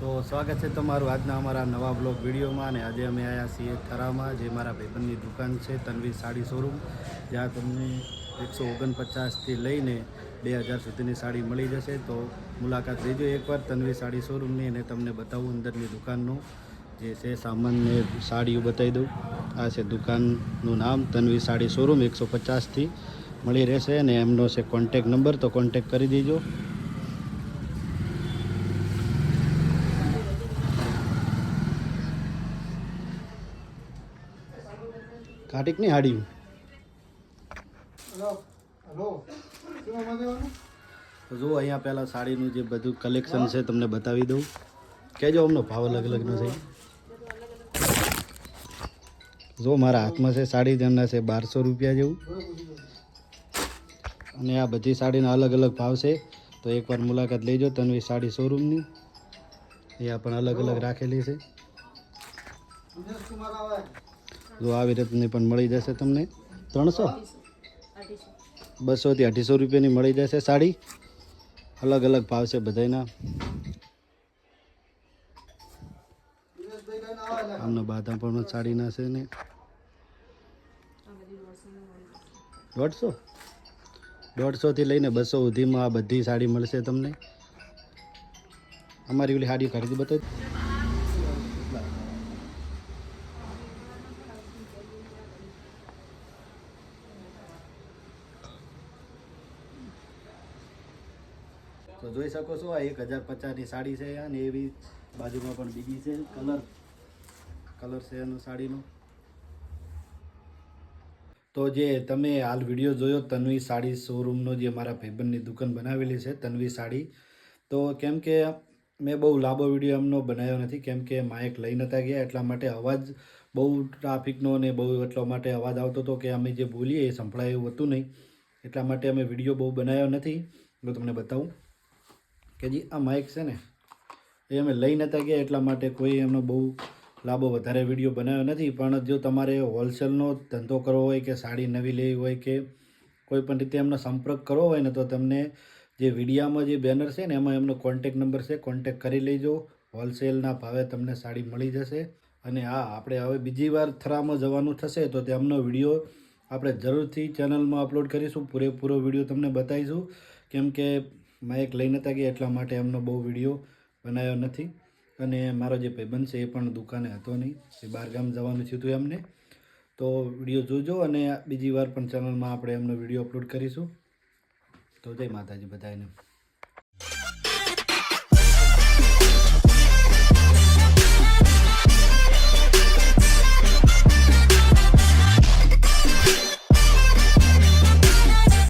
તો સ્વાગત છે તમારું આજના અમારા નવા બ્લોગ વિડીયોમાં અને આજે અમે આવ્યા છીએ થરામાં, જે મારા ભાઈબંધની દુકાન છે તનવીર સાડી શોરૂમ જ્યાં તમને એકસો ઓગણપચાસથી લઈને બે હજાર સુધીની સાડી મળી જશે. તો મુલાકાત લેજો એકવાર તનવી સાડી શોરૂમની અને તમને બતાવું અંદરની દુકાનનું. જે છે સામાન્ય સાડીઓ બતાવી દઉં. આ છે દુકાનનું નામ, તનવી સાડી શોરૂમ એકસો પચાસથી મળી રહેશે અને એમનો છે કોન્ટેક નંબર તો કોન્ટેક કરી દેજો. કાટિકની હાડી. તો જુઓ અહીંયા પહેલાં સાડીનું જે બધું કલેક્શન છે તમને બતાવી દઉં. કહેજો અમનો ભાવ અલગ અલગનો છે. જો મારા હાથમાં છે સાડી તેમના છે બારસો રૂપિયા જેવું. અને આ બધી સાડીના અલગ અલગ ભાવ છે. તો એકવાર મુલાકાત લેજો તન્વી સાડી શોરૂમની એ પણ અલગ અલગ રાખેલી છે. જો આવી રીતની પણ મળી જશે તમને ત્રણસો? બસોથી અઢીસો રૂપિયાની મળી જશે સાડી. અલગ અલગ ભાવ છે બધાના આમનો બાદામ પણ સાડીના છે ને. દોઢસો? દોઢસોથી લઈને બસો સુધીમાં આ બધી સાડી મળશે તમને. અમારી ઓલી સાડી ખરીદી બતાવી. તો જોઈ શકો છો, આ એક હજાર પચાસની સાડી છે અને એવી બાજુમાં પણ બીજી છે. કલર કલર છે એનો સાડીનો. તો જે તમે હાલ વીડિયો જોયો, તન્વી સાડી શોરૂમનો જે મારા ભાઈબંધની દુકાન બનાવેલી છે, તન્વી સાડી. તો કેમ કે મેં બહુ લાંબો વીડિયો એમનો બનાવ્યો નથી, કેમ કે માઇક લઈ નતા ગયા, એટલા માટે અવાજ બહુ ટ્રાફિકનો ને બહુ એટલા માટે અવાજ આવતો હતો કે અમે જે બોલીએ એ સંભળાય એવું હતું નહીં. એટલા માટે અમે વીડિયો બહુ બનાવ્યો નથી. હું તમને બતાવું. કે જે, આ માઇક છે ને, એ અમે લઈ નતા ગયા એટલા માટે કોઈ એમનો બહુ લાંબો વધારે વીડિયો બનાવ્યો નથી. પણ જો તમારે હોલસેલનો ધંધો કરવો હોય કે સાડી નવી લેવી હોય કે કોઈ પણ રીતે એમનો સંપર્ક કરવો હોય ને, તો તમને જે વિડીયામાં જે બેનર છે ને, એમાં એમનો કોન્ટેક નંબર છે કોન્ટેક કરી લેજો. હોલસેલના ભાવે તમને સાડી મળી જશે. અને હા, આપણે હવે બીજી વાર થરામાં જવાનું થશે તો તેમનો વીડિયો આપણે જરૂરથી ચેનલમાં અપલોડ કરીશું. પૂરેપૂરો વીડિયો તમને બતાવીશું. કેમ કે માઇક લઈ નતા ગયા એટલા માટે એમનો બહુ વીડિયો બનાવ્યો નથી. અને મારો જે ભાઈબંધ છે એ પણ દુકાને હતો નહીં. એ બહારગામ જવાનું થયું હતું એમને. તો વીડિયો જોજો અને બીજી વાર પણ ચેનલમાં આપણે એમનો વીડિયો અપલોડ કરીશું. તો જય માતાજી બધાને.